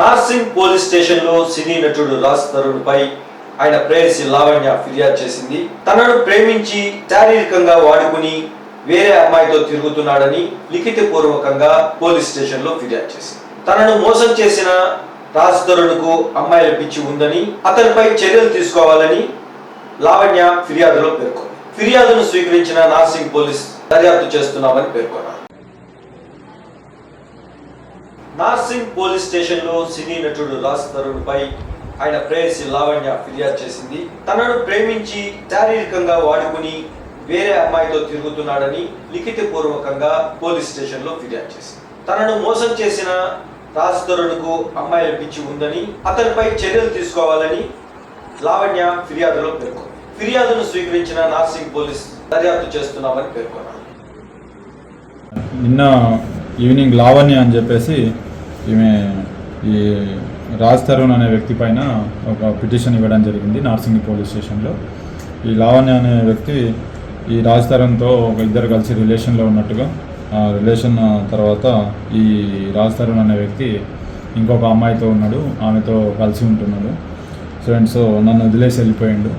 Narsingi police స్టేషన్లో సినీ నటుడు రాజ్ తరుణ్ పై ఆయన ప్రేయసి లావణ్య ఫిర్యాదు చేసింది. తనను ప్రేమించి శారీరకంగా వాడుకుని వేరే అమ్మాయితో తిరుగుతున్నాడని లిఖిత పూర్వకంగా పోలీస్ స్టేషన్లో ఫిర్యాదు చేసింది. తనను మోసం చేసిన రాజ్ తరుణ్కు అమ్మాయిల పిచ్చి ఉందని అతనిపై చర్యలు తీసుకోవాలని లావణ్య ఫిర్యాదులో పేర్కొంది. ఫిర్యాదును స్వీకరించిన నార్సింగ్ పోలీస్ దర్యాప్తు చేస్తున్నామని పేర్కొన్నారు. నార్సింగ్ పోలీస్ స్టేషన్లో సినీ నటుడు రాజ్ తరుణ్ పై ఆయన ప్రేయసి లావణ్య ఫిర్యాదు చేసింది. తనను ప్రేమించి శారీరకంగా వాడుకుని వేరే అమ్మాయితో తిరుగుతున్నాడని లిఖిత పూర్వకంగా పోలీస్ స్టేషన్లో ఫిర్యాదు చేసింది. తనను మోసం చేసిన రాజ్ తరుణ్కు అమ్మాయిల పిచ్చి ఉందని అతనిపై చర్యలు తీసుకోవాలని లావణ్య ఫిర్యాదులో పేర్కొంది. ఫిర్యాదును స్వీకరించిన నార్సింగ్ పోలీస్ దర్యాప్తు చేస్తున్నామని పేర్కొన్నారు. నిన్న ఈవినింగ్ లావణ్య అని చెప్పేసి ఈమె ఈ రాజ్ తరుణ్ అనే వ్యక్తి పైన ఒక పిటిషన్ ఇవ్వడం జరిగింది నార్సింగ్ పోలీస్ స్టేషన్లో. ఈ లావణ్య అనే వ్యక్తి ఈ రాజ్ తరుణ్తో ఒక ఇద్దరు కలిసి రిలేషన్లో ఉన్నట్టుగా ఆ రిలేషన్ తర్వాత ఈ రాజ్ తరుణ్ అనే వ్యక్తి ఇంకొక అమ్మాయితో ఉన్నాడు ఆమెతో కలిసి ఉంటున్నాడు. ఫ్రెండ్స్ నన్ను వదిలేసి వెళ్ళిపోయాడు.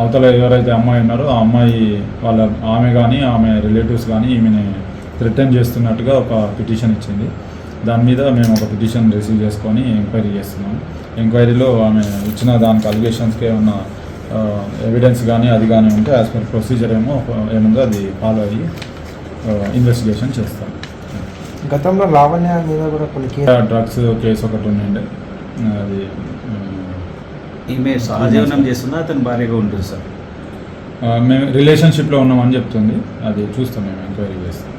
అవతల ఎవరైతే అమ్మాయి ఉన్నారో ఆ అమ్మాయి వాళ్ళ ఆమె కానీ ఆమె రిలేటివ్స్ కానీ ఈమెని థ్రిటన్ చేస్తున్నట్టుగా ఒక పిటిషన్ ఇచ్చింది. దాని మీద మేము ఒక పిటిషన్ రిసీవ్ చేసుకొని ఎంక్వైరీ చేస్తున్నాం. ఎంక్వైరీలో ఆమె ఇచ్చిన దానికి అలిగేషన్స్కి ఏమన్నా ఎవిడెన్స్ కానీ అది కానీ ఉంటే యాజ్ పర్ ప్రొసీజర్ ఏమో ఏముందో అది ఫాలో అయ్యి ఇన్వెస్టిగేషన్ చేస్తాం. గతంలో లావణ్య మీద కూడా కొన్ని డ్రగ్స్ కేసు ఒకటి ఉండే అది ఈమె సహజీవనం చేస్తుందా? అతని భార్యగా ఉంటుంది సార్? మేము రిలేషన్షిప్లో ఉన్నామని చెప్తుంది. అది చూస్తాం మేము ఎంక్వైరీ చేస్తాం.